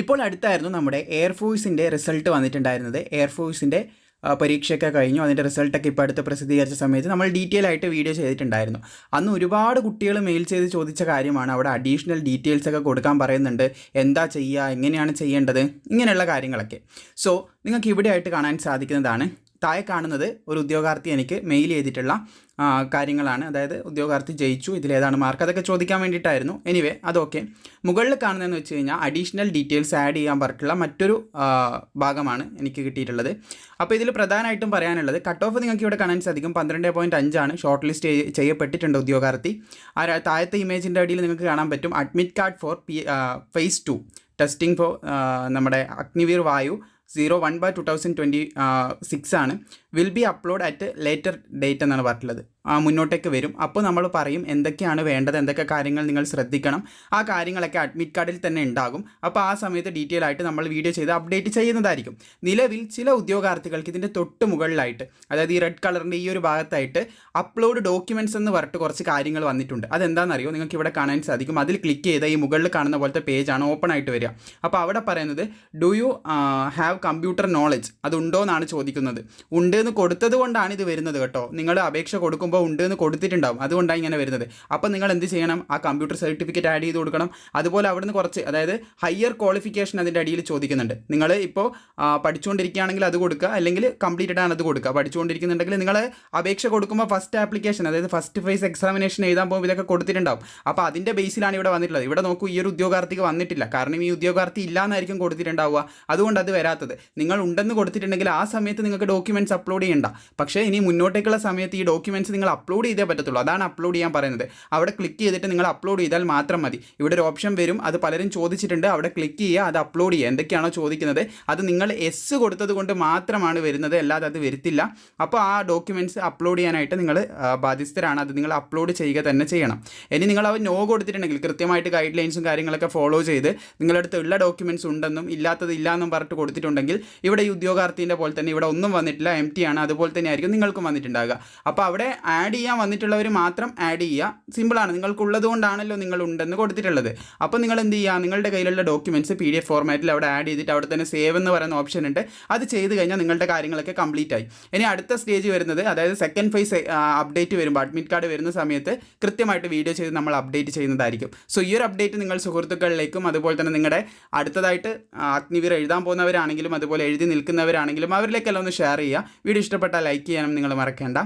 ഇപ്പോൾ അടുത്തായിരുന്നു നമ്മുടെ എയർഫോഴ്സിന്റെ റിസൾട്ട് വന്നിട്ടുണ്ടായിരുന്നത്. എയർഫോഴ്സിന്റെ പരീക്ഷയൊക്കെ കഴിഞ്ഞു. അതിന്റെ റിസൾട്ടൊക്കെ ഇപ്പോൾ അടുത്ത് പ്രസിദ്ധീകരിച്ച സമയത്ത് നമ്മൾ ഡീറ്റെയിൽ ആയിട്ട് വീഡിയോ ചെയ്തിട്ടുണ്ടായിരുന്നു. അന്ന് ഒരുപാട് കുട്ടികൾ മെയിൽ ചെയ്ത് ചോദിച്ച കാര്യമാണ്. അവിടെ അഡീഷണൽ ഡീറ്റെയിൽസ് ഒക്കെ കൊടുക്കാൻ പറയുന്നുണ്ട്. എന്താ ചെയ്യുക എങ്ങനെയാണ് ചെയ്യേണ്ടത്? ഇങ്ങനെയുള്ള കാര്യങ്ങളൊക്കെ. സോ നിങ്ങൾക്ക് ഇവിടെ ആയിട്ട് കാണാൻ സാധിക്കുന്നതാണ്. താഴെ കാണുന്നത് ഒരു ഉദ്യോഗാർത്ഥി എനിക്ക് മെയിൽ ചെയ്തിട്ടുള്ള കാര്യങ്ങളാണ്. അതായത് ഉദ്യോഗാർത്ഥി ജയിച്ചു ഇതിലേതാണ് മാർക്ക് അതൊക്കെ ചോദിക്കാൻ വേണ്ടിയിട്ടായിരുന്നു. എനിവേ അതൊക്കെ. മുകളിൽ കാണുന്നതെന്ന് വെച്ച് കഴിഞ്ഞാൽ അഡീഷണൽ ഡീറ്റെയിൽസ് ആഡ് ചെയ്യാൻ പറഞ്ഞിട്ടുള്ള മറ്റൊരു ഭാഗമാണ് എനിക്ക് കിട്ടിയിട്ടുള്ളത്. അപ്പോൾ ഇതിൽ പ്രധാനമായിട്ടും പറയാനുള്ളത് കട്ട് ഓഫ് നിങ്ങൾക്ക് ഇവിടെ കാണാൻ സാധിക്കും. പന്ത്രണ്ട് പോയിന്റ് അഞ്ചാണ്. ഷോർട്ട് ലിസ്റ്റ് ചെയ്യപ്പെട്ടിട്ടുണ്ട് ഉദ്യോഗാർത്ഥി. ആ താഴത്തെ ഇമേജിന്റെ അടിയിൽ നിങ്ങൾക്ക് കാണാൻ പറ്റും. Admit card for P phase two testing for നമ്മുടെ Agniveer Vayu. Zero one by two thousand twenty six ആണ്. Will be upload at later date എന്നാണ് പറഞ്ഞിട്ടുള്ളത്. മുന്നോട്ടേക്ക് വരും. അപ്പോൾ നമ്മൾ പറയും എന്തൊക്കെയാണ് വേണ്ടത് എന്തൊക്കെ കാര്യങ്ങൾ നിങ്ങൾ ശ്രദ്ധിക്കണം. ആ കാര്യങ്ങളൊക്കെ അഡ്മിറ്റ് കാർഡിൽ തന്നെ ഉണ്ടാകും. അപ്പോൾ ആ സമയത്ത് ഡീറ്റെയിൽ ആയിട്ട് നമ്മൾ വീഡിയോ ചെയ്ത് അപ്ഡേറ്റ് ചെയ്യുന്നതായിരിക്കും. നിലവിൽ ചില ഉദ്യോഗാർത്ഥികൾക്ക് ഇതിന്റെ തൊട്ട് മുകളിലായിട്ട് അതായത് ഈ റെഡ് കളറിന്റെ ഈ ഒരു ഭാഗത്തായിട്ട് അപ്ലോഡ് ഡോക്യുമെന്റ്സ് എന്ന് പറഞ്ഞിട്ട് കുറച്ച് കാര്യങ്ങൾ വന്നിട്ടുണ്ട്. അതെന്താണെന്നറിയോ? നിങ്ങൾക്ക് ഇവിടെ കാണാൻ സാധിക്കും. അതിൽ ക്ലിക്ക് ചെയ്താൽ ഈ മുകളിൽ കാണുന്ന പോലത്തെ പേജാണ് ഓപ്പൺ ആയിട്ട് വരിക. അപ്പോൾ അവിടെ പറയുന്നത് do you have computer knowledge അതുണ്ടോ എന്നാണ് ചോദിക്കുന്നത്. ഉണ്ട് എന്ന് കൊടുത്തത് കൊണ്ടാണ് ഇത് വരുന്നത് കേട്ടോ. നിങ്ങൾ അപേക്ഷ കൊടുക്കുമ്പോൾ ഉണ്ട് എന്ന് കൊടുത്തിട്ടുണ്ടാവും. അതുകൊണ്ടാണ് ഇങ്ങനെ വരുന്നത്. അപ്പോൾ നിങ്ങൾ എന്ത് ചെയ്യണം? ആ കമ്പ്യൂട്ടർ സർട്ടിഫിക്കറ്റ് ആഡ് ചെയ്ത് കൊടുക്കണം. അതുപോലെ അവിടുന്ന് കുറച്ച് അതായത് ഹയർ ക്വാളിഫിക്കേഷൻ അതിന്റെ അടിയിൽ ചോദിക്കുന്നുണ്ട്. നിങ്ങൾ ഇപ്പോൾ പഠിച്ചുകൊണ്ടിരിക്കുകയാണെങ്കിൽ അത് കൊടുക്കുക. അല്ലെങ്കിൽ കംപ്ലീറ്റഡ് ആണ് അത് കൊടുക്കുക. പഠിച്ചുകൊണ്ടിരിക്കുന്നുണ്ടെങ്കിൽ നിങ്ങൾ അപേക്ഷ കൊടുക്കുമ്പോൾ ഫസ്റ്റ് ആപ്ലിക്കേഷൻ അതായത് ഫസ്റ്റ് ഫേസ് എക്സാമിനേഷൻ എഴുതാൻ പോകുമ്പോൾ ഇതൊക്കെ കൊടുത്തിട്ടുണ്ടാവും. അപ്പോൾ അതിന്റെ ബേസിലാണ് ഇവിടെ വന്നിട്ടുള്ളത്. ഇവിടെ നോക്കൂ ഈ ഒരു ഉദ്യോഗാർത്ഥിക്ക് വന്നിട്ടില്ല. കാരണം ഈ ഉദ്യോഗാർത്ഥി ഇല്ലാന്നായിരിക്കും കൊടുത്തിട്ടുണ്ടാവുക. അതുകൊണ്ട് അത് വരാത്തത്. നിങ്ങൾ ഉണ്ടെന്ന് കൊടുത്തിട്ടുണ്ടെങ്കിൽ ആ സമയത്ത് നിങ്ങൾക്ക് ഡോക്യുമെന്റ്സ് അപ്ലോഡ് ചെയ്യേണ്ട. പക്ഷേ ഇനി മുന്നോട്ടേക്കുള്ള സമയത്ത് ഈ ഡോക്യുമെന്റ്സ് നിങ്ങൾ അപ്ലോഡ് ചെയ്തേ പറ്റത്തുള്ളൂ. അതാണ് അപ്ലോഡ് ചെയ്യാൻ പറയുന്നത്. അവിടെ ക്ലിക്ക് ചെയ്തിട്ട് നിങ്ങൾ അപ്ലോഡ് ചെയ്താൽ മാത്രം മതി. ഇവിടെ ഒരു ഓപ്ഷൻ വരും. അത് പലരും ചോദിച്ചിട്ടുണ്ട്. അവിടെ ക്ലിക്ക് ചെയ്യുക അത് അപ്ലോഡ് ചെയ്യുക. എന്തൊക്കെയാണോ ചോദിക്കുന്നത്. അത് നിങ്ങൾ എസ് കൊടുത്തത് കൊണ്ട് മാത്രമാണ് വരുന്നത്. അല്ലാതെ അത് വരുത്തില്ല. അപ്പോൾ ആ ഡോക്യുമെന്റ്സ് അപ്ലോഡ് ചെയ്യാനായിട്ട് നിങ്ങൾ ബാധ്യസ്ഥരാണ്. അത് നിങ്ങൾ അപ്ലോഡ് ചെയ്യുക തന്നെ ചെയ്യണം. ഇനി നിങ്ങൾ അവർ നോ കൊടുത്തിട്ടുണ്ടെങ്കിൽ കൃത്യമായിട്ട് ഗൈഡ് ലൈൻസും കാര്യങ്ങളൊക്കെ ഫോളോ ചെയ്ത് നിങ്ങളുടെ അടുത്ത് ഉള്ള ഡോക്യുമെന്റ്സ് ഉണ്ടെന്നും ഇല്ലാത്തത് ഇല്ല എന്നും പറഞ്ഞിട്ട് കൊടുത്തിട്ടുണ്ടെങ്കിൽ ഇവിടെ ഈ ഉദ്യോഗാർത്ഥീന്റെ പോലെ തന്നെ ഇവിടെ ഒന്നും വന്നിട്ടില്ല. എം ടി ആണ്. അതുപോലെ തന്നെ ആയിരിക്കും നിങ്ങൾക്കും വന്നിട്ടുണ്ടാകുക അപ്പോൾ അവിടെ ആഡ് ചെയ്യാൻ വന്നിട്ടുള്ളവർ മാത്രം ആഡ് ചെയ്യുക. സിമ്പിളാണ് നിങ്ങൾക്കുള്ളത് കൊണ്ടാണല്ലോ നിങ്ങൾ ഉണ്ടെന്ന് കൊടുത്തിട്ടുള്ളത്. അപ്പോൾ നിങ്ങൾ എന്ത് ചെയ്യുക? നിങ്ങളുടെ കയ്യിലുള്ള ഡോക്യുമെന്റ്സ് പി ഡി എഫ് ഫോർമാറ്റിൽ അവിടെ ആഡ് ചെയ്തിട്ട് അവിടെ തന്നെ സേവ് എന്ന് പറയുന്ന ഓപ്ഷൻ ഉണ്ട്. അത് ചെയ്ത് കഴിഞ്ഞാൽ നിങ്ങളുടെ കാര്യങ്ങളൊക്കെ കംപ്ലീറ്റ് ആയി. ഇനി അടുത്ത സ്റ്റേജ് വരുന്നത് അതായത് സെക്കൻഡ് ഫേസ് അപ്ഡേറ്റ് വരുമ്പോൾ അഡ്മിറ്റ് കാർഡ് വരുന്ന സമയത്ത് കൃത്യമായിട്ട് വീഡിയോ ചെയ്ത് നമ്മൾ അപ്ഡേറ്റ് ചെയ്യുന്നതായിരിക്കും. സോ ഈ ഒരു അപ്ഡേറ്റ് നിങ്ങൾ സുഹൃത്തുക്കളിലേക്കും അതുപോലെ തന്നെ നിങ്ങളുടെ അടുത്തതായിട്ട് അഗ്നിവീർ എഴുതാൻ പോകുന്നവരാണെങ്കിലും അതുപോലെ എഴുതി നിൽക്കുന്നവരാണെങ്കിലും അവരിലേക്കെല്ലാം ഒന്ന് ഷെയർ ചെയ്യുക. വീഡിയോ ഇഷ്ടപ്പെട്ടാൽ ലൈക്ക് ചെയ്യാനും നിങ്ങൾ മറക്കേണ്ട.